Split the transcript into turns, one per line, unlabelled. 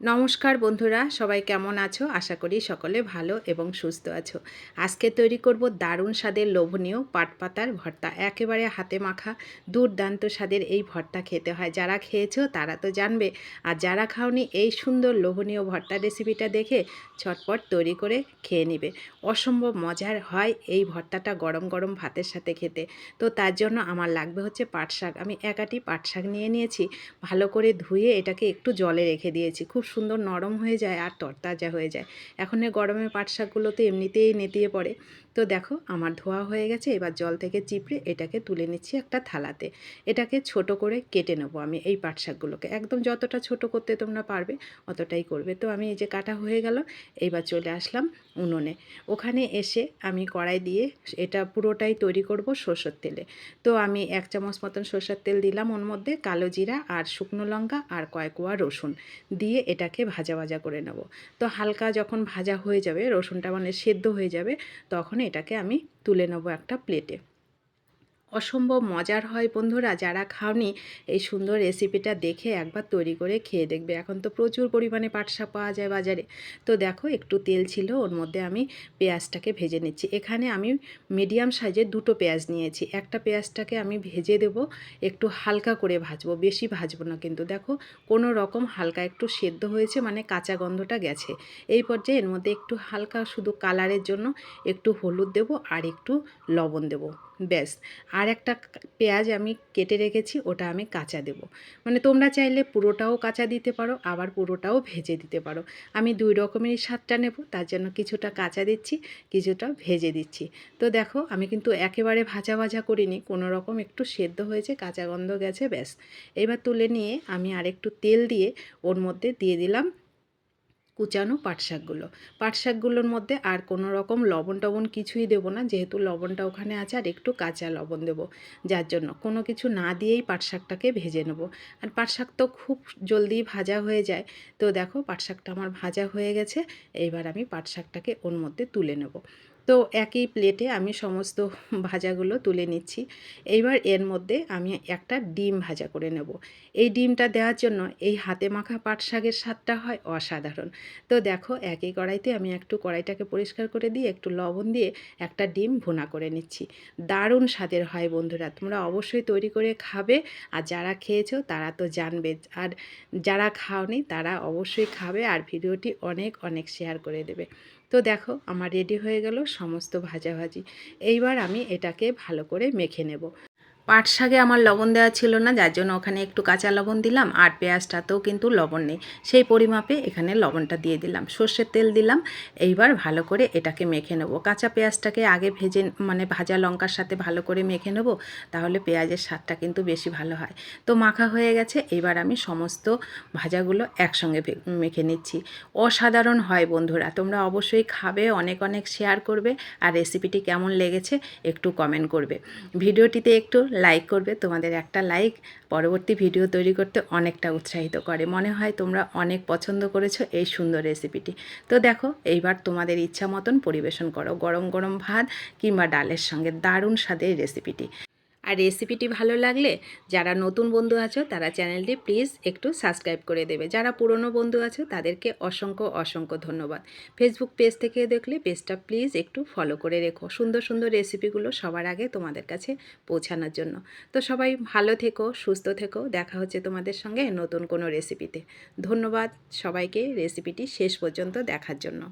নমস্কার বন্ধুরা, সবাই কেমন আছো? আশা করি সকলে ভালো এবং সুস্থ আছো। আজকে তৈরি করব দারুণ স্বাদের লোভনীয় পাটপাতার ভর্তা। একেবারে হাতে মাখা, দুর্দান্ত স্বাদের এই ভর্তা খেতে হয়। যারা খেয়েছো তারা তো জানবে। আর যারা খাওনি এই সুন্দর লোভনীয় ভর্তা রেসিপিটা দেখে ছটপট তৈরি করে খেয়ে নিবে। অসম্ভব মজার হয় এই ভর্তাটা গরম গরম ভাতের সাথে খেতে। তো তার জন্য আমার লাগবে হচ্ছে পাট শাক। আমি একাটি পাট শাক নিয়ে নিয়েছি। ভালো করে ধুয়ে এটাকে একটু জলে রেখে দিয়েছি। খুব সুন্দর নরম হয়ে যায় আর তরতাজা হয়ে যায়। এখন গরমে পাট শাকগুলো তো এমনিতেই নেতিয়ে পড়ে। তো দেখো, আমার ধোয়া হয়ে গেছে, এবার জল থেকে চিপড়ে এটাকে তুলে নিচ্ছি একটা থালাতে। এটাকে ছোট করে কেটে নেব আমি এই পাট শাকগুলোকে একদম যতটা ছোট করতে তোমরা পারবে, অতটাই করবে। তো আমি এই যে কাটা হয়ে গেল এইবার চলে আসলাম উনুনে। ওখানে এসে আমি কড়াই দিয়ে এটা পুরোটাই তৈরি করব সর্ষের তেলে। তো আমি এক চামচ মতন সর্ষের তেল দিলাম ওর মধ্যে কালো জিরা আর শুকনো লঙ্কা আর কয়েক কোয়া রসুন। দিয়ে এটাকে ভাজা ভাজা করে নেব। তো হালকা যখন ভাজা হয়ে যাবে, রসুনটা মানে সেদ্ধ হয়ে যাবে, তখন এটাকে আমি তুলে নেব একটা প্লেটে অসম্ভব মজার হয় বন্ধুরা, যারা খাওনি এই সুন্দর রেসিপিটা দেখে একবার তৈরি করে খেয়ে দেখবে। এখন তো প্রচুর পরিমাণে পাটশাক পাওয়া যায় বাজারে। তো দেখো, একটু তেল ছিল, ওর মধ্যে আমি পেঁয়াজটাকে ভেজে নিচ্ছি। এখানে আমি মিডিয়াম সাইজে দুটো পেঁয়াজ নিয়েছি। একটা পেঁয়াজটাকে আমি ভেজে দেব, একটু হালকা করে ভাজবো, বেশি ভাজবো না কিন্তু। দেখো, কোনো রকম হালকা একটু সেদ্ধ হয়েছে মানে কাঁচা গন্ধটা গেছে। এই পর্যায়ে এর মধ্যে একটু হালকা শুধু কালারের জন্য একটু হলুদ দেব আর একটু লবণ দেব। ব্যাস। আর একটা পেঁয়াজ আমি কেটে রেখেছি, ওটা আমি কাঁচা দেব। মানে তোমরা চাইলে পুরোটাও কাঁচা দিতে পারো, আবার পুরোটাও ভেজে দিতে পারো। আমি দুই রকমেরই স্বাদটা নেব, তার জন্য কিছুটা কাঁচা দিচ্ছি, কিছুটা ভেজে দিচ্ছি। তো দেখো, আমি কিন্তু একেবারে ভাজা ভাজা করিনি, কোনো রকম একটু সেদ্ধ হয়েছে, কাঁচা গন্ধ গেছে, ব্যাস। এবার তুলে নিয়ে আমি আরেকটু তেল দিয়ে ওর মধ্যে দিয়ে দিলাম কুচানো পাট শাকগুলো পাট শাকগুলোর মধ্যে আর কোনো রকম লবণ টবণ কিছুই দেবো না, যেহেতু লবণটা ওখানে আছে আর একটু কাঁচা লবণ দেবো। যার জন্য কোনো কিছু না দিয়েই পাট শাকটাকে ভেজে নেব। আর পাট শাক তো খুব জলদি ভাজা হয়ে যায়। তো দেখো পাট শাকটা আমার ভাজা হয়ে গেছে, এইবার আমি পাট শাকটাকে ওর মধ্যে তুলে নেব। তো একই প্লেটে আমি সমস্ত ভাজাগুলো তুলে নিচ্ছি। এইবার এর মধ্যে আমি একটা ডিম ভাজা করে নেব। এই ডিমটা দেওয়ার জন্য এই হাতে মাখা পাট শাকের স্বাদটা হয় অসাধারণ। তো দেখো, একই কড়াইতে আমি একটু কড়াইটাকে পরিষ্কার করে দিয়ে, একটু লবণ দিয়ে একটা ডিম ভুনা করে নিচ্ছি। দারুণ স্বাদের হয় বন্ধুরা, তোমরা অবশ্যই তৈরি করে খাবে আর যারা খেয়েছো তারা তো জানবে। আর যারা খাওনি তারা অবশ্যই খাবে আর ভিডিওটি অনেক অনেক শেয়ার করে দেবে। তো দেখো, আমার রেডি হয়ে গেল সমস্ত ভাজাভাজি। এইবার আমি এটাকে ভালো করে মেখে নেব। পাট শাকে আমার লবণ দেওয়া ছিল না, যার জন্য ওখানে একটু কাঁচা লবণ দিলাম আর পেঁয়াজটাতেও কিন্তু লবণ নেই। সেই পরিমাপে এখানে লবণটা দিয়ে দিলাম। সর্ষের তেল দিলাম, এইবার ভালো করে এটাকে মেখে নেব। কাঁচা পেঁয়াজটাকে আগে ভেজে মানে ভাজা লঙ্কার সাথে ভালো করে মেখে নেব, তাহলে পেঁয়াজের স্বাদটা কিন্তু বেশি ভালো হয়। তো মাখা হয়ে গেছে, এবার আমি সমস্ত ভাজাগুলো একসঙ্গে মেখে নিচ্ছি। অসাধারণ হয় বন্ধুরা, তোমরা অবশ্যই খাবে, অনেক অনেক শেয়ার করবে, আর রেসিপিটি কেমন লেগেছে একটু কমেন্ট করবে। ভিডিওটিতে একটু লাইক করবে, তোমাদের একটা লাইক পরবর্তী ভিডিও তৈরি করতে অনেকটা উৎসাহিত করে। মনে হয় তোমরা অনেক পছন্দ করেছ এই সুন্দর রেসিপিটি তো দেখো, এইবার তোমাদের ইচ্ছা মতন পরিবেশন করো। গরম গরম ভাত কিংবা ডালের সঙ্গে দারুণ স্বাদের রেসিপিটি আর রেসিপিটি ভালো লাগলে যারা নতুন বন্ধু আছো, তারা চ্যানেলটি প্লিজ একটু সাবস্ক্রাইব করে দেবে। যারা পুরনো বন্ধু আছো, তাদেরকে অসংখ্য অসংখ্য ধন্যবাদ। ফেসবুক পেজ থেকে দেখলে পেজটা প্লিজ একটু ফলো করে রেখো। সুন্দর সুন্দর রেসিপিগুলো সবার আগে তোমাদের কাছে পৌঁছানোর জন্য। তো সবাই ভালো থেকো, সুস্থ থেকো। দেখা হচ্ছে তোমাদের সঙ্গে নতুন কোনো রেসিপিতে ধন্যবাদ সবাইকে রেসিপিটি শেষ পর্যন্ত দেখার জন্য।